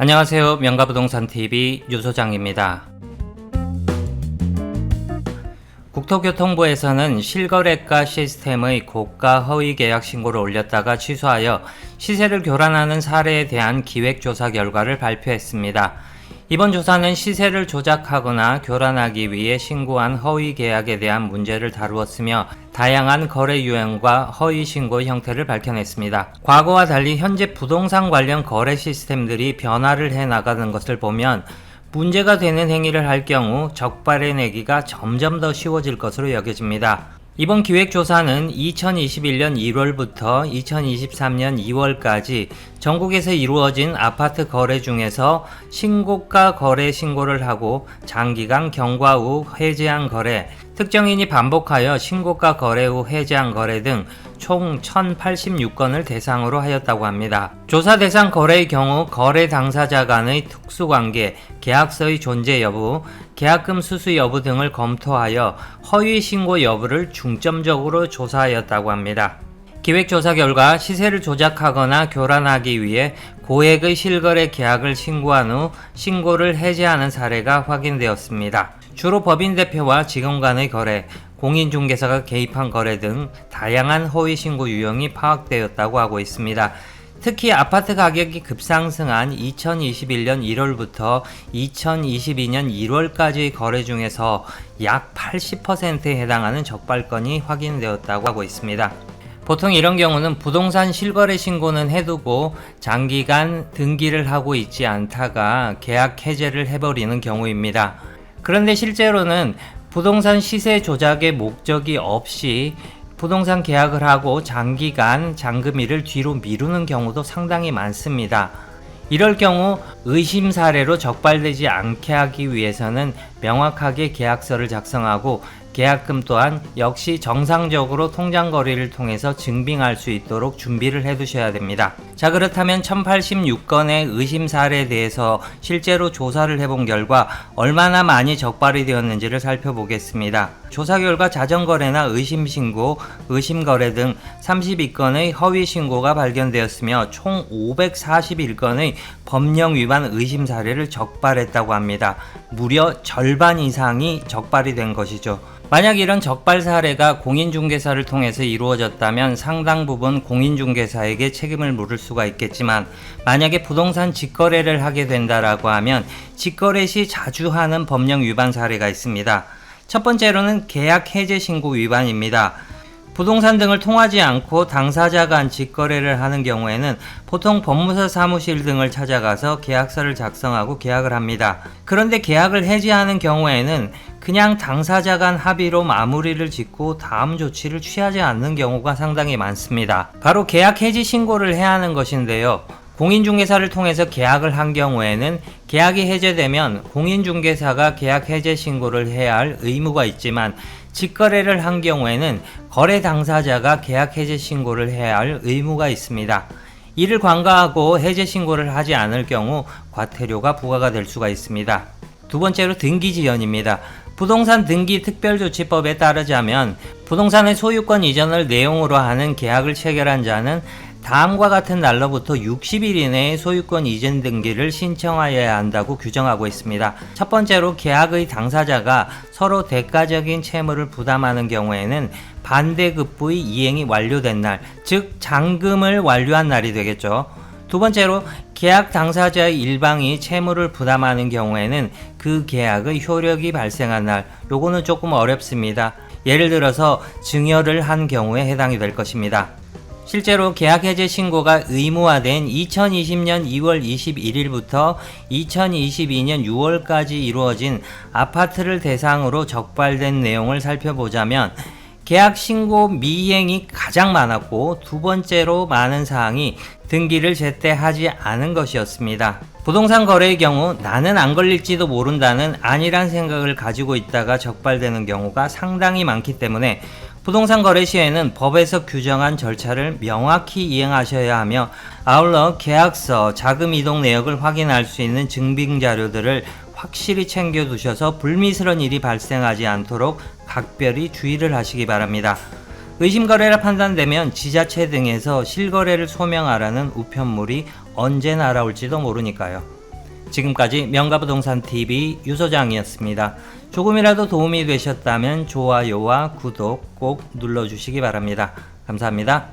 안녕하세요. 명가부동산TV 유소장입니다. 국토교통부에서는 실거래가 시스템의 고가 허위 계약 신고를 올렸다가 취소하여 시세를 교란하는 사례에 대한 기획조사 결과를 발표했습니다. 이번 조사는 시세를 조작하거나 교란하기 위해 신고한 허위 계약에 대한 문제를 다루었으며 다양한 거래 유형과 허위 신고 형태를 밝혀냈습니다. 과거와 달리 현재 부동산 관련 거래 시스템들이 변화를 해 나가는 것을 보면 문제가 되는 행위를 할 경우 적발해내기가 점점 더 쉬워질 것으로 여겨집니다. 이번 기획조사는 2021년 1월부터 2023년 2월까지 전국에서 이루어진 아파트 거래 중에서 신고가 거래 신고를 하고 장기간 경과 후 해지한 거래, 특정인이 반복하여 신고가 거래 후 해지한 거래 등 총 1086건을 대상으로 하였다고 합니다. 조사 대상 거래의 경우 거래 당사자 간의 특수관계, 계약서의 존재 여부, 계약금 수수 여부 등을 검토하여 허위 신고 여부를 중점적으로 조사하였다고 합니다. 기획조사 결과 시세를 조작하거나 교란하기 위해 고액의 실거래 계약을 신고한 후 신고를 해지하는 사례가 확인되었습니다. 주로 법인 대표와 직원 간의 거래, 공인중개사가 개입한 거래 등 다양한 허위 신고 유형이 파악되었다고 하고 있습니다. 특히 아파트 가격이 급상승한 2021년 1월부터 2022년 1월까지 거래 중에서 약 80%에 해당하는 적발건이 확인되었다고 하고 있습니다. 보통 이런 경우는 부동산 실거래 신고는 해두고 장기간 등기를 하고 있지 않다가 계약 해제를 해버리는 경우입니다. 그런데 실제로는 부동산 시세 조작의 목적이 없이 부동산 계약을 하고 장기간 잔금일을 뒤로 미루는 경우도 상당히 많습니다. 이럴 경우 의심 사례로 적발되지 않게 하기 위해서는 명확하게 계약서를 작성하고 계약금 또한 역시 정상적으로 통장 거래를 통해서 증빙할 수 있도록 준비를 해 두셔야 됩니다. 자, 그렇다면 1086건의 의심 사례에 대해서 실제로 조사를 해본 결과 얼마나 많이 적발이 되었는지를 살펴보겠습니다. 조사 결과 자전거래나 의심 신고, 의심 거래 등 32건의 허위 신고가 발견되었으며 총 541건의 법령 위반 의심 사례를 적발했다고 합니다. 무려 절반 이상이 적발이 된 것이죠. 만약 이런 적발 사례가 공인중개사를 통해서 이루어졌다면 상당 부분 공인중개사에게 책임을 물을 수가 있겠지만 만약에 부동산 직거래를 하게 된다라고 하면 직거래 시 자주 하는 법령 위반 사례가 있습니다. 첫 번째로는 계약 해제 신고 위반입니다. 부동산 등을 통하지 않고 당사자 간 직거래를 하는 경우에는 보통 법무사 사무실 등을 찾아가서 계약서를 작성하고 계약을 합니다. 그런데 계약을 해지하는 경우에는 그냥 당사자 간 합의로 마무리를 짓고 다음 조치를 취하지 않는 경우가 상당히 많습니다. 바로 계약 해지 신고를 해야 하는 것인데요. 공인중개사를 통해서 계약을 한 경우에는 계약이 해제되면 공인중개사가 계약 해제 신고를 해야 할 의무가 있지만 직거래를 한 경우에는 거래 당사자가 계약 해제 신고를 해야 할 의무가 있습니다. 이를 관가하고 해제 신고를 하지 않을 경우 과태료가 부과가 될 수가 있습니다. 두 번째로 등기 지연입니다. 부동산 등기 특별조치법에 따르자면 부동산의 소유권 이전을 내용으로 하는 계약을 체결한 자는 다음과 같은 날로부터 60일 이내에 소유권 이전 등기를 신청하여야 한다고 규정하고 있습니다. 첫 번째로 계약의 당사자가 서로 대가적인 채무를 부담하는 경우에는 반대급부의 이행이 완료된 날, 즉 잔금을 완료한 날이 되겠죠. 두 번째로 계약 당사자의 일방이 채무를 부담하는 경우에는 그 계약의 효력이 발생한 날, 요거는 조금 어렵습니다. 예를 들어서 증여를 한 경우에 해당이 될 것입니다. 실제로 계약 해제 신고가 의무화된 2020년 2월 21일부터 2022년 6월까지 이루어진 아파트를 대상으로 적발된 내용을 살펴보자면 계약 신고 미행이 가장 많았고 두 번째로 많은 사항이 등기를 제때 하지 않은 것이었습니다. 부동산 거래의 경우 나는 안 걸릴지도 모른다는 안일한 생각을 가지고 있다가 적발되는 경우가 상당히 많기 때문에 부동산 거래 시에는 법에서 규정한 절차를 명확히 이행하셔야 하며 아울러 계약서, 자금 이동 내역을 확인할 수 있는 증빙 자료들을 확실히 챙겨 두셔서 불미스러운 일이 발생하지 않도록 각별히 주의를 하시기 바랍니다. 의심거래라 판단되면 지자체 등에서 실거래를 소명하라는 우편물이 언제 날아올지도 모르니까요. 지금까지 명가부동산TV 유소장이었습니다. 조금이라도 도움이 되셨다면 좋아요와 구독 꼭 눌러주시기 바랍니다. 감사합니다.